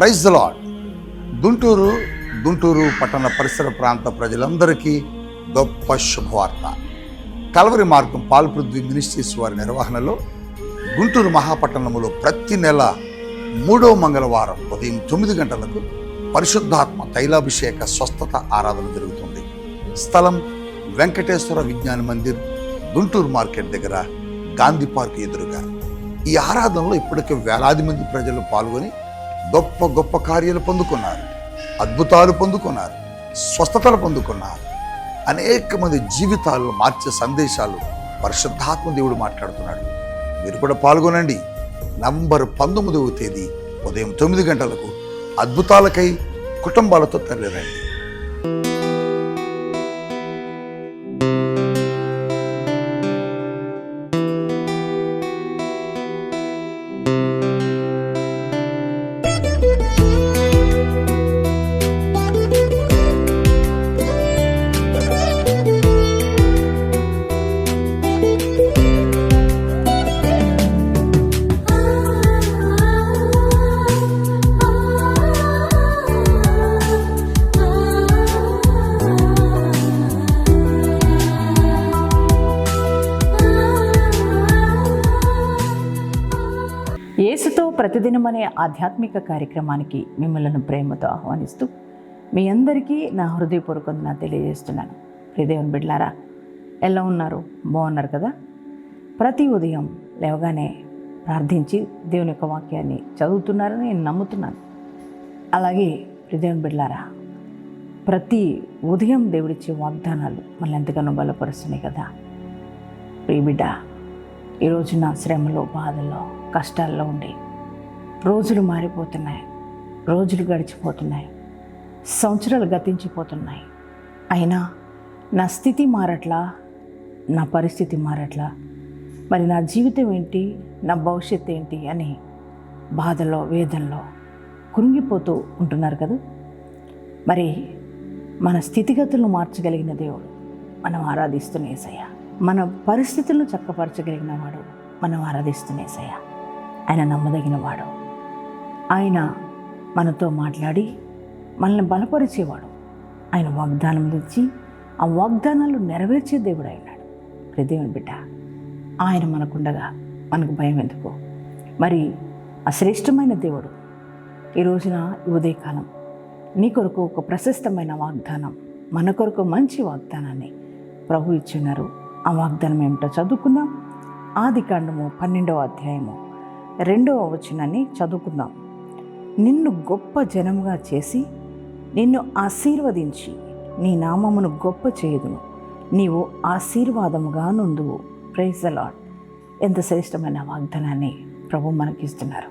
Praise lord Guntur Guntur పట్టణ పరిసర ప్రాంత ప్రజలందరికీ గొప్ప శుభవార్త. కలవరి మార్గం పాల్పృథ్వీ మినిస్ట్రీస్ వారి నిర్వహణలో గుంటూరు మహాపట్టణంలో ప్రతి నెల మూడో మంగళవారం ఉదయం తొమ్మిది గంటలకు పరిశుద్ధాత్మ తైలాభిషేక స్వస్థత ఆరాధన జరుగుతుంది. స్థలం వెంకటేశ్వర విజ్ఞాన మందిర్ గుంటూరు మార్కెట్ దగ్గర గాంధీ పార్క్ ఎదురుగా. ఈ ఆరాధనలో ఇప్పటికే వేలాది మంది ప్రజలు పాల్గొని గొప్ప గొప్ప కార్యాలు పొందుకున్నారు అద్భుతాలు పొందుకున్నారు స్వస్థతలు పొందుకున్నారు. అనేక మంది జీవితాలను మార్చే సందేశాలు పరిశుద్ధాత్మ దేవుడు మాట్లాడుతున్నాడు. మీరు కూడా పాల్గొనండి. నంబర్ పంతొమ్మిదవ తేదీ ఉదయం తొమ్మిది గంటలకు అద్భుతాలకై కుటుంబాలతో తరలిరండి. ప్రతిదినం అనే ఆధ్యాత్మిక కార్యక్రమానికి మిమ్మల్ని ప్రేమతో ఆహ్వానిస్తూ మీ అందరికీ నా హృదయపూర్వకంగా తెలియజేస్తున్నాను. ప్రియదేవన్ బిడ్లారా ఎలా ఉన్నారు? బాగున్నారు కదా? ప్రతి ఉదయం లేవగానే ప్రార్థించి దేవుని యొక్క వాక్యాన్ని చదువుతున్నారని నేను నమ్ముతున్నాను. అలాగే ప్రియదేవన్ బిడ్లారా ప్రతి ఉదయం దేవుడిచ్చే వాగ్దానాలు మనల్ని ఎంతగానో బలపరుస్తున్నాయి కదా? ప్రియ బిడ్డ ఈ నా శ్రమలో బాధల్లో కష్టాల్లో ఉండి రోజులు మారిపోతున్నాయి. రోజులు గడిచిపోతున్నాయి. సంవత్సరాలు గతించిపోతున్నాయి. అయినా నా స్థితి మారట్లా? నా పరిస్థితి మారట్లా? మరి నా జీవితం ఏంటి? నా భవిష్యత్తు ఏంటి? అని బాధలో వేదనలో కృంగిపోతూ ఉంటున్నారు కదా? మరి మన స్థితిగతులను మార్చగలిగిన దేవుడు మనం ఆరాధిస్తున్నేసయ్య మన పరిస్థితులను చక్కపరచగలిగిన వాడు మనం ఆరాధిస్తున్నేసయ్య ఆయన నమ్మదగిన వాడు. ఆయన మనతో మాట్లాడి మనల్ని బలపరిచేవాడు. ఆయన వాగ్దానం తెచ్చి ఆ వాగ్దానాలు నెరవేర్చే దేవుడు అయినాడు. ప్రదేవుని బిడ్డ ఆయన మనకుండగా మనకు భయం ఎందుకు? మరి ఆ శ్రేష్టమైన దేవుడు ఈ రోజున ఉదయకాలం నీ కొరకు ఒక ప్రశస్తమైన వాగ్దానం మన కొరకు మంచి వాగ్దానాన్ని ప్రభు ఇచ్చున్నారు. ఆ వాగ్దానం ఏమిటో చదువుకుందాం. ఆది కాండము పన్నెండవ అధ్యాయము రెండవ వచనాన్ని చదువుకుందాం. నిన్ను గొప్ప జనముగా చేసి నిన్ను ఆశీర్వదించి నీ నామమును గొప్ప చేయుదును. నీవు ఆశీర్వాదముగా నుండువు. ప్రైజ్ అలాడ్ ఎంత శ్రేష్టమైన వాగ్దానాన్ని ప్రభు మనకిస్తున్నారు.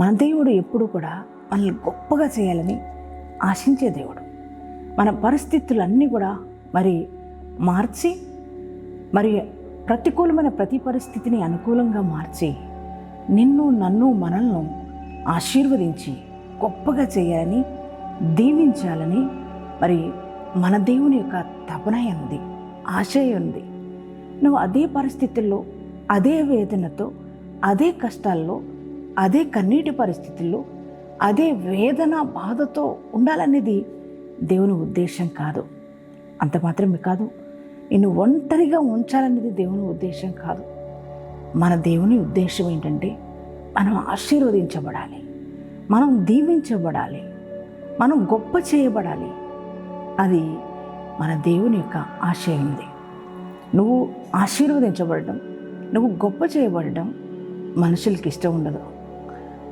మన దేవుడు ఎప్పుడు కూడా మనల్ని గొప్పగా చేయాలని ఆశించే దేవుడు. మన పరిస్థితులన్నీ కూడా మరి మార్చి మరి ప్రతికూలమైన ప్రతి పరిస్థితిని అనుకూలంగా మార్చి నిన్ను నన్ను మనల్ని ఆశీర్వదించి గొప్పగా చేయాలని దీవించాలని మరి మన దేవుని యొక్క తపనయ ఉంది ఆశయ ఉంది. నువ్వు అదే పరిస్థితుల్లో అదే వేదనతో అదే కష్టాల్లో అదే కన్నీటి పరిస్థితుల్లో అదే వేదన బాధతో ఉండాలనేది దేవుని ఉద్దేశం కాదు. అంత మాత్రమే కాదు నిన్ను ఒంటరిగా ఉంచాలనేది దేవుని ఉద్దేశం కాదు. మన దేవుని ఉద్దేశం ఏంటంటే మనం ఆశీర్వదించబడాలి. మనం దీవించబడాలి. మనం గొప్ప చేయబడాలి. అది మన దేవుని యొక్క ఆశయం ఉంది నువ్వు ఆశీర్వదించబడడం నువ్వు గొప్ప చేయబడడం మనుషులకి ఇష్టం ఉండదు.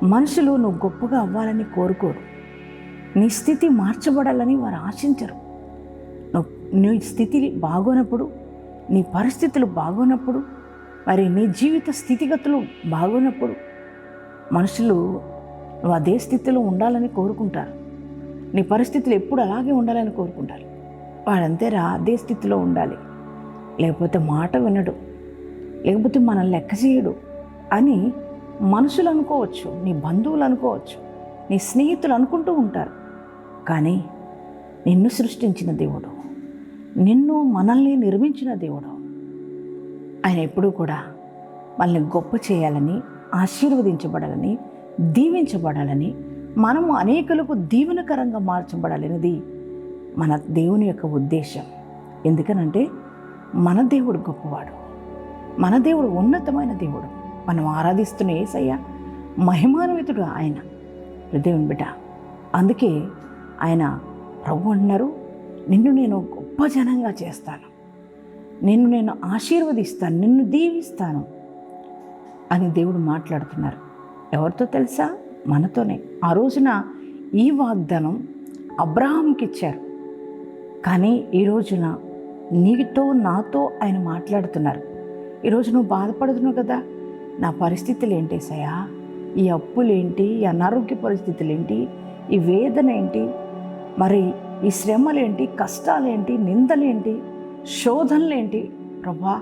మనుషులు నువ్వు గొప్పగా అవ్వాలని కోరుకోరు. నీ స్థితి మార్చబడాలని వారు ఆశించరు. నువ్వు నీ స్థితి బాగోనప్పుడు నీ పరిస్థితులు బాగోనప్పుడు మరి నీ జీవిత స్థితిగతులు బాగోనప్పుడు మనుషులు నువ్వు అదే స్థితిలో ఉండాలని కోరుకుంటారు. నీ పరిస్థితులు ఎప్పుడు అలాగే ఉండాలని కోరుకుంటారు. వాడంతేరా అదే స్థితిలో ఉండాలి. లేకపోతే మాట వినడు. లేకపోతే మనం లెక్క చేయడు అని మనుషులు అనుకోవచ్చు నీ బంధువులు అనుకోవచ్చు నీ స్నేహితులు అనుకుంటూ ఉంటారు. కానీ నిన్ను సృష్టించిన దేవుడు నిన్ను మనల్ని నిర్మించిన దేవుడు. ఆయన ఎప్పుడూ కూడా మనల్ని గొప్ప చేయాలని ఆశీర్వదించబడాలని దీవించబడాలని మనము అనేకులకు దీవెనకరంగా మార్చబడాలనేది మన దేవుని యొక్క ఉద్దేశం. ఎందుకనంటే మన దేవుడు గొప్పవాడు. మన దేవుడు ఉన్నతమైన దేవుడు. మనం ఆరాధిస్తున్న ఏసయ్య మహిమాన్వితుడు ఆయన. దేవుని బిడ్డ అందుకే ఆయన ప్రభు అన్నారు నిన్ను నేను గొప్ప జనంగా చేస్తాను. నిన్ను నేను ఆశీర్వదిస్తాను. నిన్ను దీవిస్తాను. అని దేవుడు మాట్లాడుతున్నారు. ఎవరితో తెలుసా? మనతోనే. ఆ రోజున ఈ వాగ్దానం అబ్రహాంకి ఇచ్చారు. కానీ ఈ రోజున నీతో నాతో ఆయన మాట్లాడుతున్నారు. ఈరోజు నువ్వు బాధపడుతున్నావు కదా? నా పరిస్థితులు ఏంటి సయా ఈ అప్పులేంటి ఈ అనారోగ్య పరిస్థితులు ఏంటి? ఈ వేదన ఏంటి? మరి ఈ శ్రమలేంటి కష్టాలేంటి నిందలేంటి శోధనలేంటి ప్రభా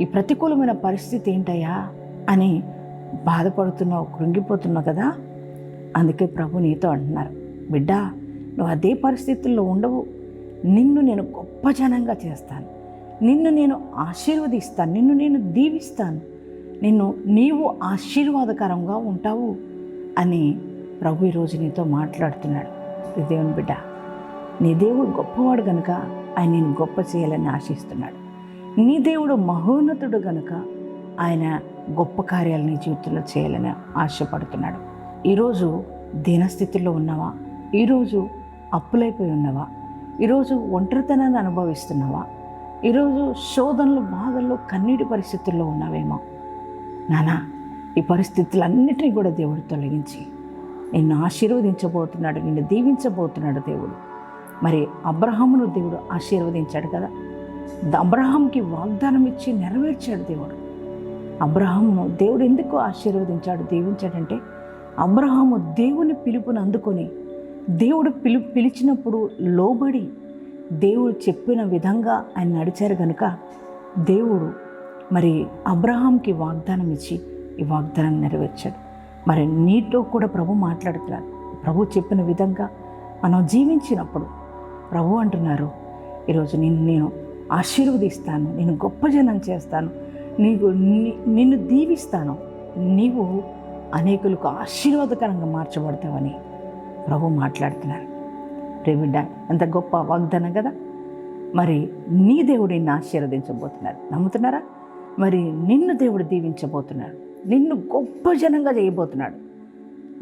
ఈ ప్రతికూలమైన పరిస్థితి ఏంటయ్యా? అని బాధపడుతున్నావు కృంగిపోతున్నావు కదా? అందుకే ప్రభు నీతో అంటున్నారు. బిడ్డ నువ్వు అదే పరిస్థితుల్లో ఉండవు. నిన్ను నేను గొప్ప జనంగా చేస్తాను. నిన్ను నేను ఆశీర్వదిస్తాను. నిన్ను నేను దీవిస్తాను. నిన్ను నీవు ఆశీర్వాదకరంగా ఉంటావు అని ప్రభు ఈరోజు నీతో మాట్లాడుతున్నాడు. దేవుని బిడ్డ నీ దేవుడు గొప్పవాడు గనుక ఆయన నేను గొప్ప చేయాలని ఆశిస్తున్నాడు. నీ దేవుడు మహోన్నతుడు గనుక ఆయన గొప్ప కార్యాలు నీ జీవితంలో చేయాలని ఆశపడుతున్నాడు. ఈరోజు దీనస్థితిలో ఉన్నావా? ఈరోజు అప్పులైపోయి ఉన్నావా? ఈరోజు ఒంటరితనాన్ని అనుభవిస్తున్నావా? ఈరోజు శోధనలు బాధల్లో కన్నీటి పరిస్థితుల్లో ఉన్నావేమో? నానా ఈ పరిస్థితులన్నిటినీ కూడా దేవుడు తొలగించి నిన్ను ఆశీర్వదించబోతున్నాడు నిన్ను దీవించబోతున్నాడు దేవుడు. మరి అబ్రహామును దేవుడు ఆశీర్వదించాడు కదా? అబ్రహాంకి వాగ్దానం ఇచ్చి నెరవేర్చాడు దేవుడు. అబ్రహామును దేవుడు ఎందుకు ఆశీర్వదించాడు? దీవించాడంటే అబ్రహాము దేవుని పిలుపుని అందుకొని దేవుడు పిలు పిలిచినప్పుడు లోబడి దేవుడు చెప్పిన విధంగా ఆయన నడిచారు కనుక దేవుడు మరి అబ్రహాంకి వాగ్దానం ఇచ్చి ఈ వాగ్దానం నెరవేర్చాడు. మరి నీతో కూడా ప్రభు మాట్లాడుతున్నారు. ప్రభు చెప్పిన విధంగా మనం జీవించినప్పుడు ప్రభు అంటున్నారు ఈరోజు నేను నేను ఆశీర్వదిస్తాను నేను గొప్ప జనం చేస్తాను నీకు నిన్ను దీవిస్తాను. నీవు అనేకులకు ఆశీర్వాదకరంగా మార్చబడతావని ప్రభు మాట్లాడుతున్నారు ప్రేమిడ్డ ఎంత గొప్ప వాగ్దానం కదా. మరి నీ దేవుడు నిన్ను ఆశీర్వదించబోతున్నారు నమ్ముతున్నారా? మరి నిన్ను దేవుడు దీవించబోతున్నాడు. నిన్ను గొప్ప జనంగా చేయబోతున్నాడు.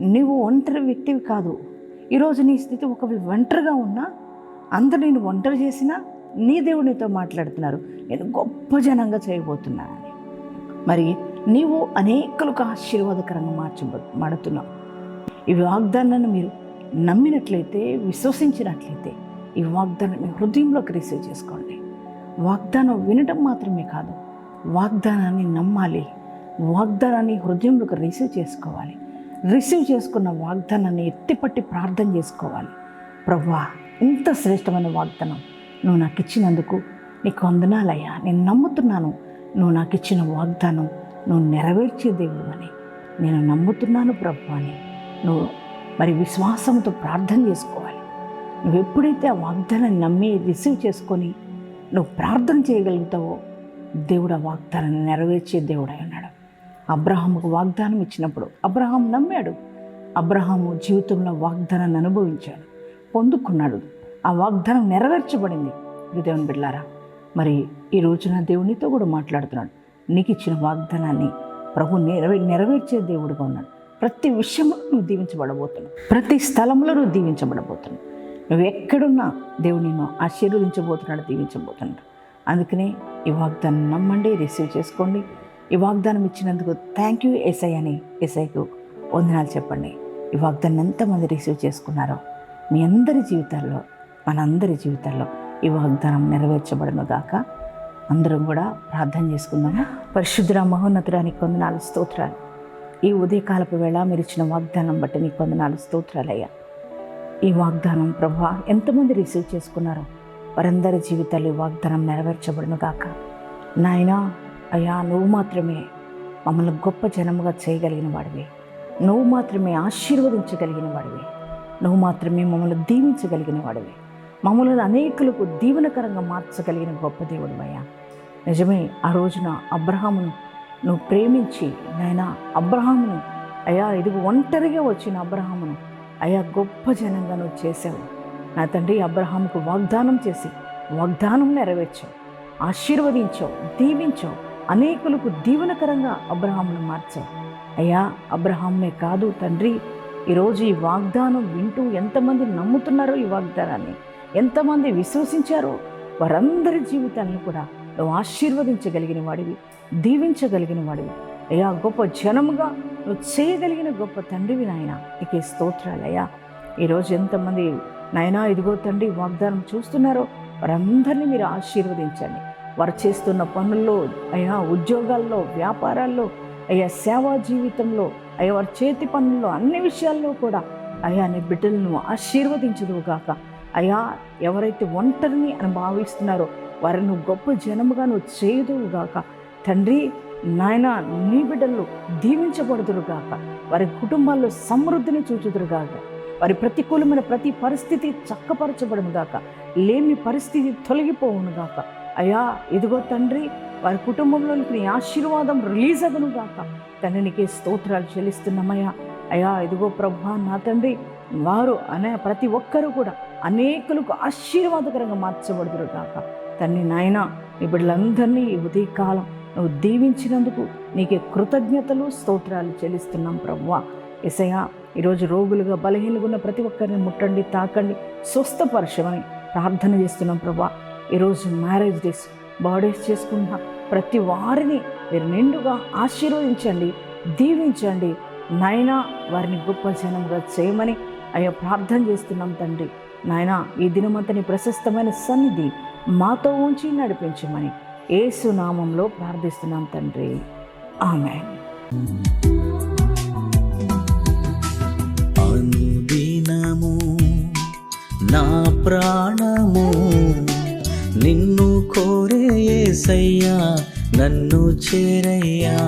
నువ్వు ఒంటరి వ్యక్తివి కాదు. ఈరోజు నీ స్థితి ఒక ఒంటరిగా ఉన్నా అందరు నేను ఒంటరి చేసినా నీ దేవుడు నీతో మాట్లాడుతున్నారు. నేను గొప్ప జనంగా చేయబోతున్నానని మరి నీవు అనేకులకు ఆశీర్వాదకరంగా మార్చబో మాడుతున్నావు ఈ వాగ్దానాన్ని మీరు నమ్మినట్లయితే విశ్వసించినట్లయితే ఈ వాగ్దానం మీ హృదయంలోకి రిసీవ్ చేసుకోండి. వాగ్దానం వినడం మాత్రమే కాదు వాగ్దానాన్ని నమ్మాలి. వాగ్దానాన్ని హృదయంలోకి రిసీవ్ చేసుకోవాలి. రిసీవ్ చేసుకున్న వాగ్దానాన్ని ఎత్తిపట్టి ప్రార్థన చేసుకోవాలి. ప్రభా ఇంత శ్రేష్టమైన వాగ్దానం నువ్వు నాకు ఇచ్చినందుకు నీకు వందనాలయ్యా. నేను నమ్ముతున్నాను నువ్వు నాకు ఇచ్చిన వాగ్దానం నువ్వు నెరవేర్చే దేవుడు అని నేను నమ్ముతున్నాను ప్రభు అని నువ్వు మరి విశ్వాసంతో ప్రార్థన చేసుకోవాలి. నువ్వు ఎప్పుడైతే ఆ వాగ్దానాన్ని నమ్మి రిసీవ్ చేసుకొని నువ్వు ప్రార్థన చేయగలుగుతావో దేవుడు ఆ వాగ్దానాన్ని నెరవేర్చే దేవుడై ఉన్నాడు. అబ్రహాముకు వాగ్దానం ఇచ్చినప్పుడు అబ్రహాం నమ్మాడు. అబ్రహాము జీవితంలో వాగ్దానాన్ని అనుభవించాడు. పొందుకున్నాడు. ఆ వాగ్దానం నెరవేర్చబడింది. దేవుని బిడ్లారా మరి ఈ రోజున దేవునితో కూడా మాట్లాడుతున్నాడు. నీకు ఇచ్చిన వాగ్దానాన్ని ప్రభు నెరవే నెరవేర్చే దేవుడుగా ఉన్నాడు. ప్రతి విషయంలో నువ్వు దీవించబడబోతున్నావు. ప్రతి స్థలంలో నువ్వు దీవించబడబోతున్నావు. నువ్వు ఎక్కడున్నా దేవుడు నిన్ను ఆశీర్వదించబోతున్నాడు దీవించబోతున్నాడు. అందుకనే ఈ వాగ్దానం నమ్మండి రిసీవ్ చేసుకోండి. ఈ వాగ్దానం ఇచ్చినందుకు థ్యాంక్ యూ ఎస్ఐ అని ఎస్ఐకు వందనాలు చెప్పండి. ఈ వాగ్దానం ఎంతమంది రిసీవ్ చేసుకున్నారో మీ అందరి జీవితాల్లో మనందరి జీవితాల్లో ఈ వాగ్దానం నెరవేర్చబడను గాక అందరం కూడా ప్రార్థన చేసుకుందాము. పరిశుద్ధ మహోన్నతుడానికి కొందనాలు స్తోత్రాలు. ఈ ఉదయకాలపు వేళ మీరు ఇచ్చిన వాగ్దానం బట్టి నీకు కొందనాలు స్తోత్రాలయ్యా. ఈ వాగ్దానం ప్రభా ఎంతమంది రిసీవ్ చేసుకున్నారో వారందరి జీవితాలు ఈ వాగ్దానం నెరవేర్చబడును గాక నాయనా అయ్యా నువ్వు మాత్రమే మమ్మల్ని గొప్ప జనముగా చేయగలిగిన వాడివి. నువ్వు మాత్రమే ఆశీర్వదించగలిగిన వాడివి. నువ్వు మాత్రమే మమ్మల్ని దీవించగలిగిన వాడివి. మమ్మల్ని అనేకులకు దీవెనకరంగా మార్చగలిగిన గొప్ప దేవుడు అయ్యా నిజమే ఆ రోజున అబ్రహామును నువ్వు ప్రేమించి నాయన అబ్రహామును అయ్యా ఇది ఒంటరిగా వచ్చిన అబ్రహామును అయ్యా గొప్ప జనంగా నువ్వు చేసావు. నా తండ్రి అబ్రహాముకు వాగ్దానం చేసి వాగ్దానం నెరవేర్చావు ఆశీర్వదించావు దీవించావు అనేకులకు దీవెనకరంగా అబ్రహామును మార్చావు. అయ్యా అబ్రహామే కాదు తండ్రి ఈరోజు ఈ వాగ్దానం వింటూ ఎంతమంది నమ్ముతున్నారో ఈ వాగ్దానాన్ని. ఎంతమంది విశ్వసించారో వారందరి జీవితాలను కూడా నువ్వు ఆశీర్వదించగలిగిన వాడివి దీవించగలిగిన వాడివి. అయ్యా గొప్ప జనముగా నువ్వు చేయగలిగిన గొప్ప తండ్రివి నాయన. నీకే స్తోత్రాలయ్యా. ఈరోజు ఎంతమంది నాయనా ఇదిగో తండ్రి వాగ్దానం చూస్తున్నారో వారందరినీ మీరు ఆశీర్వదించండి. వారు చేస్తున్న పనుల్లో అయ్యా ఉద్యోగాల్లో వ్యాపారాల్లో అయ్యా సేవా జీవితంలో అయ్యా వారి చేతి పనుల్లో అన్ని విషయాల్లో కూడా అయ్యా నీ బిడ్డలను ఆశీర్వదించదువుగాక గాక. అయ్యా ఎవరైతే ఒంటరిని అని భావిస్తున్నారో వారిని గొప్ప జనముగా నువ్వు చేయదువుగాక తండ్రి నాయన నీ బిడ్డలు దీవించబడుదురుగాక వారి కుటుంబాల్లో సమృద్ధిని చూచుదురుగాక వారి ప్రతికూలమైన ప్రతి పరిస్థితి చక్కపరచబడును గాక. లేమి పరిస్థితి తొలగిపోవును గాక. అయ్యా ఇదిగో తండ్రి వారి కుటుంబంలోనికి నీ ఆశీర్వాదం రిలీజ్ అగును గాక. తండ్రి నీకే స్తోత్రాలు చెల్లిస్తున్నామయ్యా. అయ్యా ఇదిగో ప్రభా నా తండ్రి వారు అనే ప్రతి ఒక్కరూ కూడా అనేకులకు ఆశీర్వాదకరంగా మార్చబడుతురు కాక తండ్రి నాయన నీ బిడ్డలందరినీ ఈ ఉదయకాలం నువ్వు దీవించినందుకు నీకే కృతజ్ఞతలు స్తోత్రాలు చెల్లిస్తున్నాం ప్రభువా. ఎసయా ఈరోజు రోగులుగా బలహీనగా ఉన్న ప్రతి ఒక్కరిని ముట్టండి తాకండి స్వస్థపరచమని ప్రార్థన చేస్తున్నాం ప్రభా ఈరోజు మ్యారేజ్ డేస్ బర్త్డేస్ చేసుకున్న ప్రతి వారిని మీరు నిండుగా ఆశీర్వదించండి దీవించండి. నైనా వారిని గొప్ప జనంగా చేయమని అయ్యా ప్రార్థన చేస్తున్నాం తండ్రి. నాయనా ఈ దినమంతని ప్రశస్తమైన సన్నిధి మాతో ఉంచి నడిపించమని ఏసు నామంలో ప్రార్థిస్తున్నాం తండ్రి. ఆమె అనుదినము నా ప్రాణము నిన్ను కోరే యేసయ్యా నన్ను చేరయ్యా.